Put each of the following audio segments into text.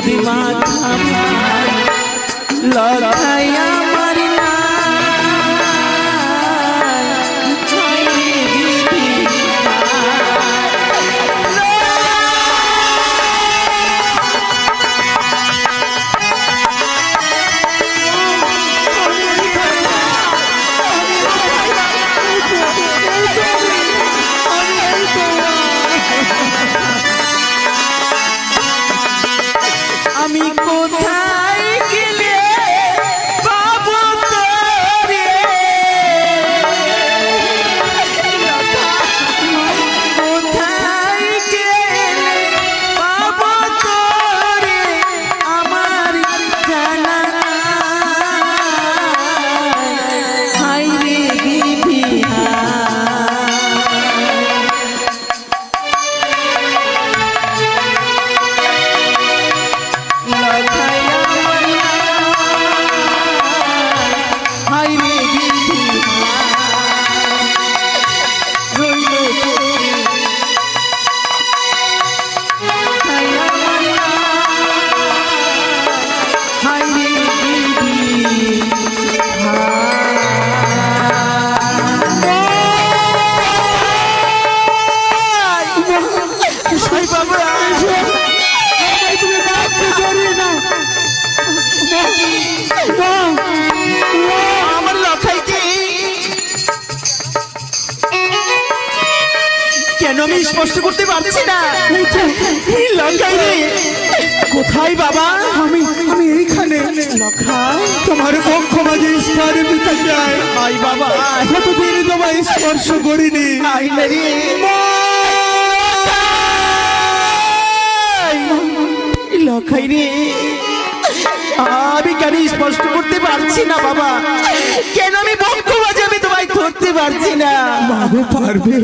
দুধ মাথা লড়াই স্পষ্ট করতে পারছি না। লখাই রে। কোথায় বাবা? আমি আমি এইখানে। লখাই তোমার পক্ষ মাঝে স্থানে দিতে চাই। আই বাবা। কতদিন তোমায় স্পর্শ করিনি। আই না রে লখাই রে। আমি কেন স্পষ্ট করতে পারছি না বাবা? কেন আমি বক্ষ মাঝে আমি তোমায় ধরতে পারছি না? গো পারবে।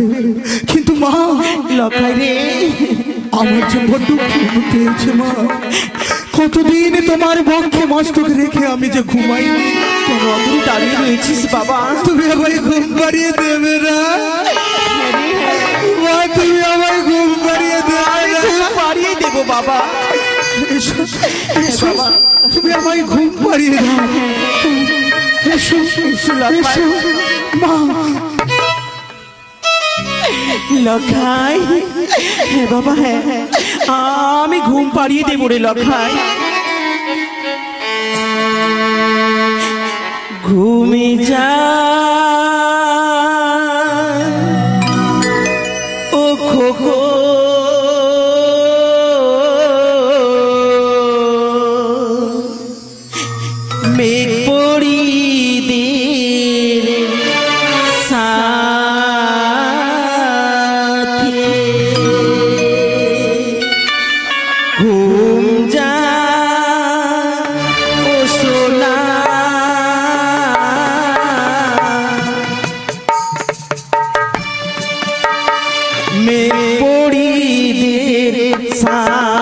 কিন্তু মা লখাই রে। আমার যে বড্ড ঘুম পেয়েছে মা। কতদিন তোমার বক্ষে মস্তক রেখে আমি যে ঘুমাই কেন তুমি দাঁড়িয়ে রয়েছিস বাবা? তুমি আমায় ঘুম পাড়িয়ে দেবে না। মা তুমি আমায় ঘুম পাড়িয়ে দেবে না। পারিয়ে দেবো বাবা। তুমি আমায় ঘুম পাড়িয়ে দাও। এসো মা। লখাই। হ্যাঁ বাবা হ্যাঁ আমি ঘুম পাড়িয়ে দেব রে লখাই। ঘুমি যা। सा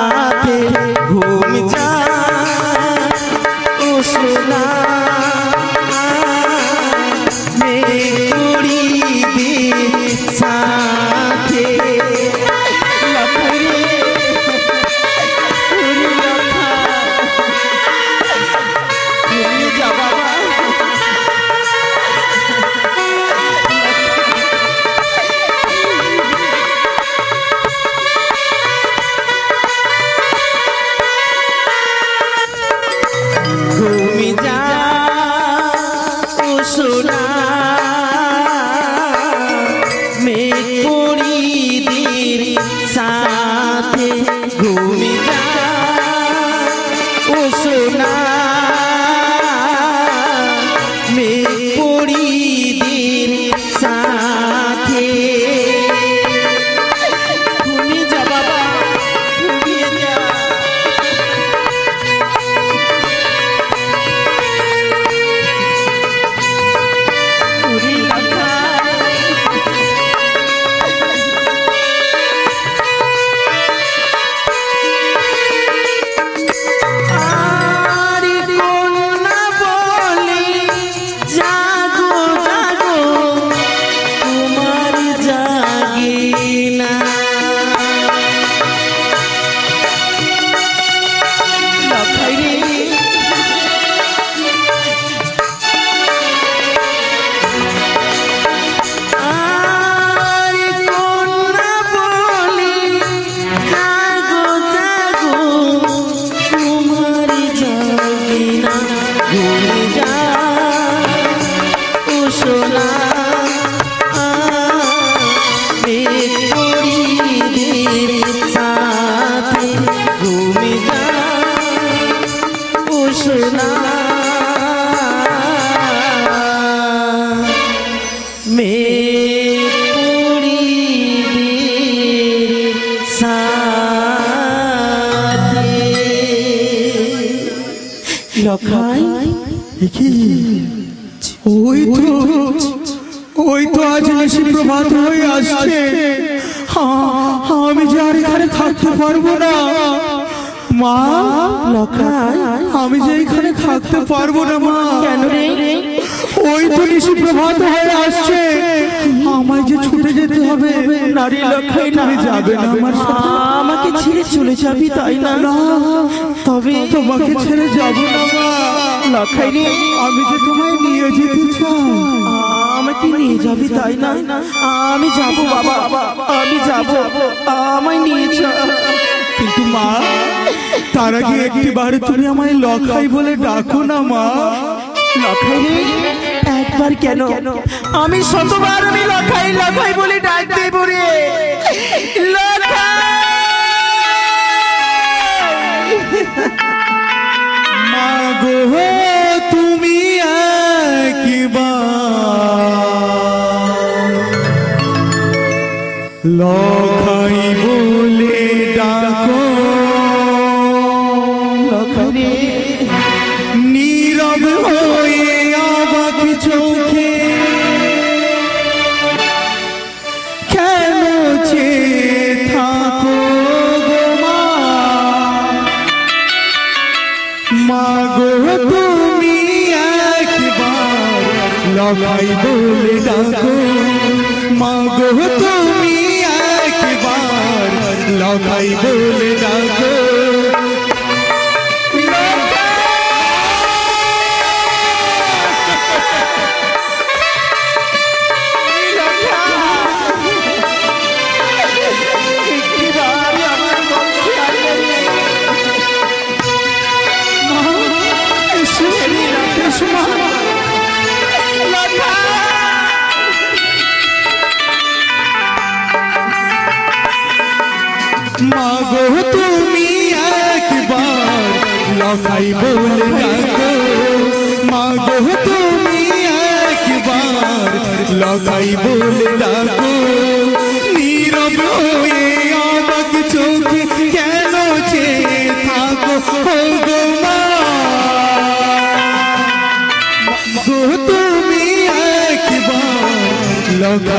ওই তো ওই তো আজ নিশি প্রভাত হয়ে আসছে। হ্যাঁ, আমি যে আর এখানে থাকতে পারব না। মা আমি যে এখানে থাকতে পারব না মা। কেন রে? ওই তো নিশি প্রভাত হয়ে আসছে। আমায় যে ছুটে যেতে হবে। নারী না। তুমি যাবে না আমার আমাকে ছেড়ে চলে যাবি তাই না? না তবে তোমাকে ছেড়ে যাব না মা। লখাই রে আমি যে তোমায় নিয়ে যেতে চাই। আমাকে নিয়ে যাবি তাই না? আমি যাব বাবা আমি যাব। আমায় নিয়ে যা। কিন্তু মা তার আগে একটিবার তুমি আমায় লখাই বলে ডাকো না মা। লখাই একবার কেন? আমি শতবার আমি লখাই লখাই বলে ডাক দেব রে। মা গো তুমি একবার। লখাই লগাই বলে ডাকো। মাগো তুমি একবার লগাই বলে ডাকো।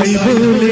একবার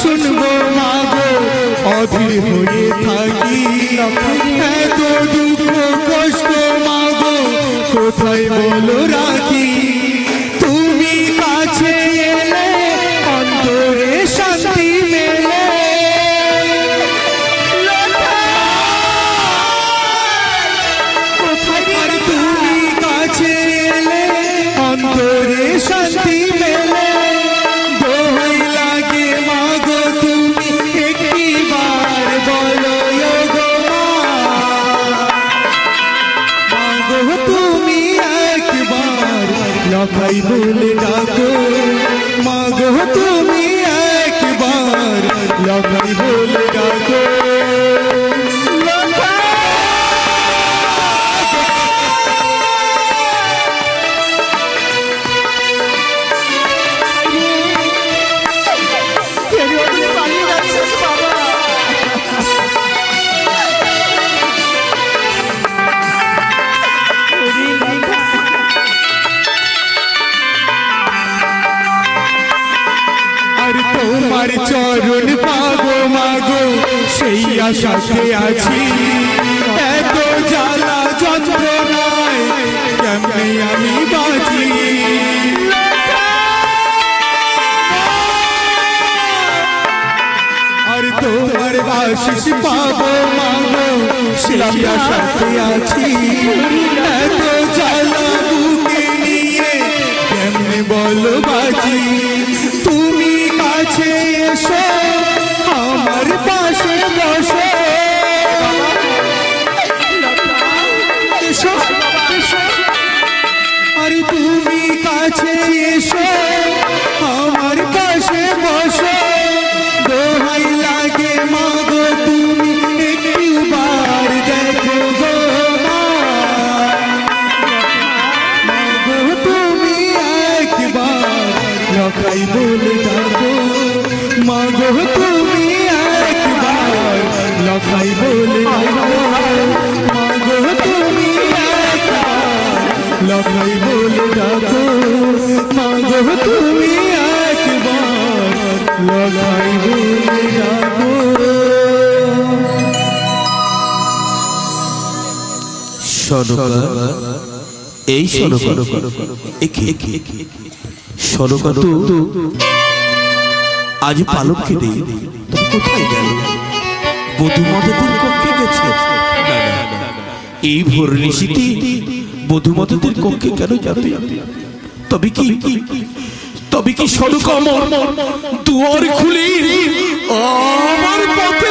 শুনব মাগো অধীর হয়ে থাকি। এত দুঃখ কষ্ট মাগো কোথায় বলো আশাতে আছি। এত জ্বালা যন্ত্রণায় কেমনে আমি বাঁচি? আর তোমার আশিস পাবো মাগো সেই আশাতে আছি। এত জ্বালা বুকে নিয়ে কেমনে বলো এই তো আজ পালককে কোথায় গেল? কক্ষে গেছে। না, এই ভোর নিশীতে বধুমতদের কক্ষে কেন যাবে? তবে কি তবে কি আমার দুয়ার খুলে আমার পথে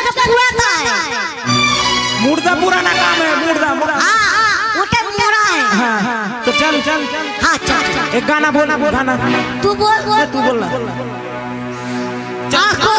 घच के पूरा था है मुर्दा पुराना काम है मुर्दा मुर्दा हाँ उठे मरा है हाँ, हाँ, तो चल चल चल हाँ चल चल एक गाना बोल गाना तू बोल बोल तू बोल आखो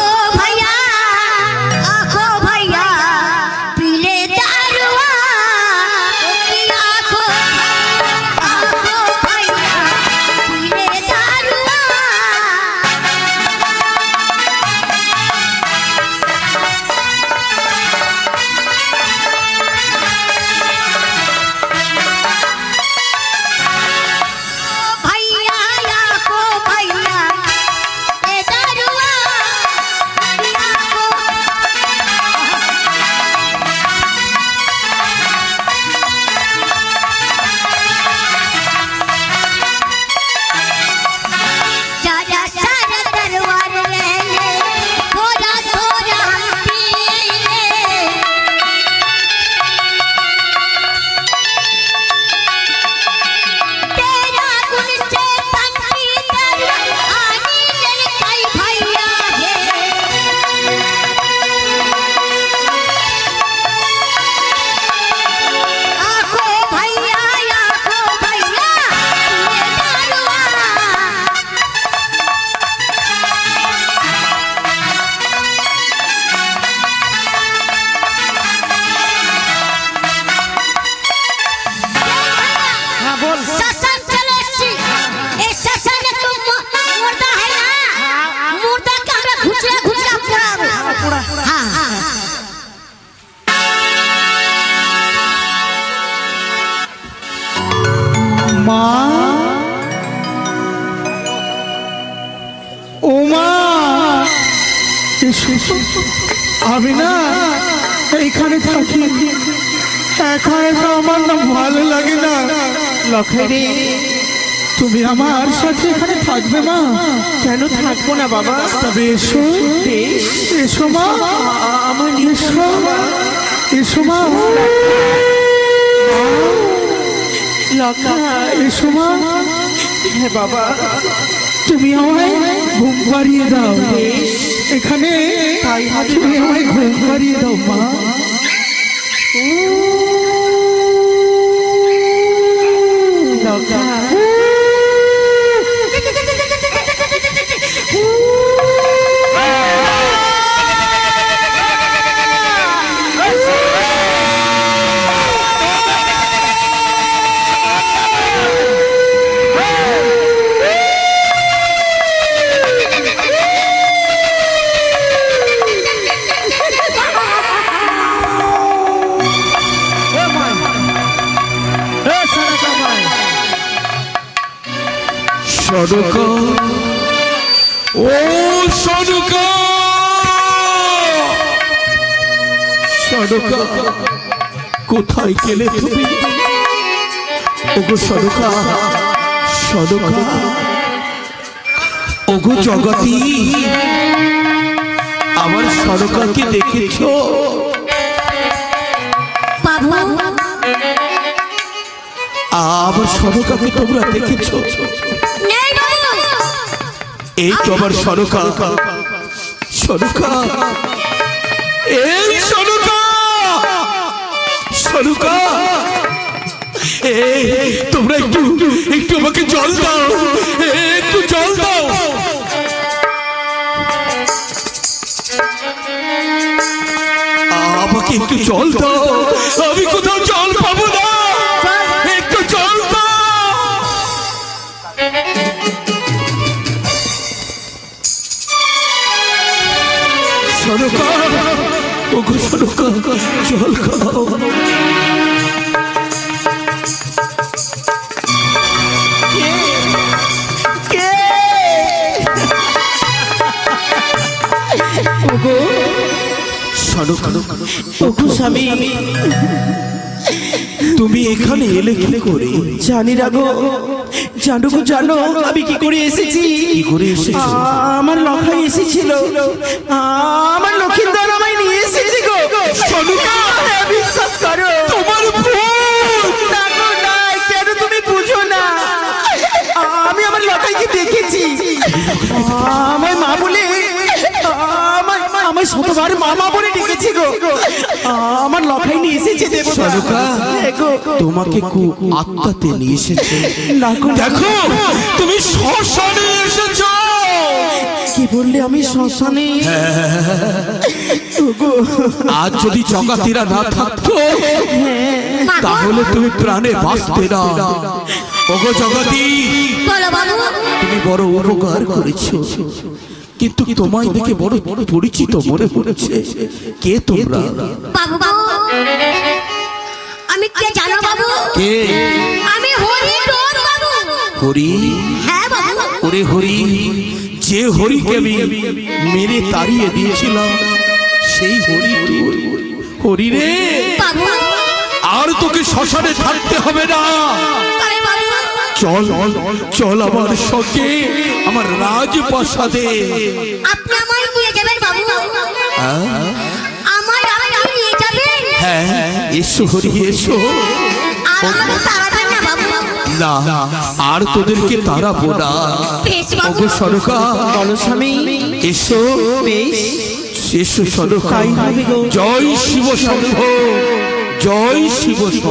আমি না এইখানে থাকি। একা একা আমার না ভালো লাগে না। লখাই রে তুমি আমার সাথে এখানে থাকবে মা। কেন থাকব না বাবা? তবে এসো। এসো মা। আমার এসো এসো মা। লখাই এসো মা। হ্যাঁ বাবা। তুমি আমায় ঘুম পাড়িয়ে দাও। এখানে তাই হবে তুমি আমায় ঘুম পাড়িয়ে দাও মা। লখাই সনকা ও সনকা সনকা কোথায় গেলে তুমি? ওগো সনকা সনকা ওগো জগতি। আমার সনকাকে দেখেছ? আমার সনকাকে তোমরা দেখেছ? বাবু এই তো আমার সনকা। সনকা। এই সনকা। এই, তোমরা একটু একটু আমাকে জল দাও। একটু জল দাও। আমাকে একটু জল দাও। আমি কোথাও জল পাবো না। সরকা ওগো। সরকা জল তুমি এখানে এলে কি করে? জানি রাগো জানো গো জানো আমি কি করে এসেছি? কি করে এসেছি? আমার লখাই এসেছিল। আমার লক্ষিন্দর আমার আমার শতবার মামা বলে ডেকেছি গো। আমার নিয়ে এসেছে দেবতা। হ্যাঁ। তোমাকে কু আত্মাতে নিয়ে এসেছে। না দেখো তুমি শ্মশানে এসেছ। কি বললে আমি শ্মশানে? আজ যদি চকাতিরা না থাকতো তাহলে তুমি প্রাণে বাঁচতে না। ওগো জগতি তুমি বড় উপকার করেছ। কিন্তু তোমায় দেখে বড় বড় পরিচিত মনে পড়েছে কে তোমরা? বাবু বাবু। আমি কে জানো বাবু? কে? আমি হরি ডোর বাবু। হরি? হ্যাঁ বাবু। ওরে হরি যে হরিকে আমি মেরে তাড়িয়ে দিয়েছিলাম সেই হরি তুই। হরি রে! আর তোকে শ্মশানে থাকতে হবে না। চল চল আমার সঙ্গে আমার রাজপ্রাসাদে। আপনি আমায় নিয়ে যাবেন বাবু। আমায় আপনি নিয়ে যাবেন। হ্যাঁ এসো হরি এসো। আর আমাকে তাড়াবেন না বাবু। না আর তোদেরকে তাড়াবো না। ওগো সরকা বলো স্বামী। এসো বেশ। এসো সরকা। তাই হবে গো। জয় শিব শম্ভ জয় শিব শম্ভ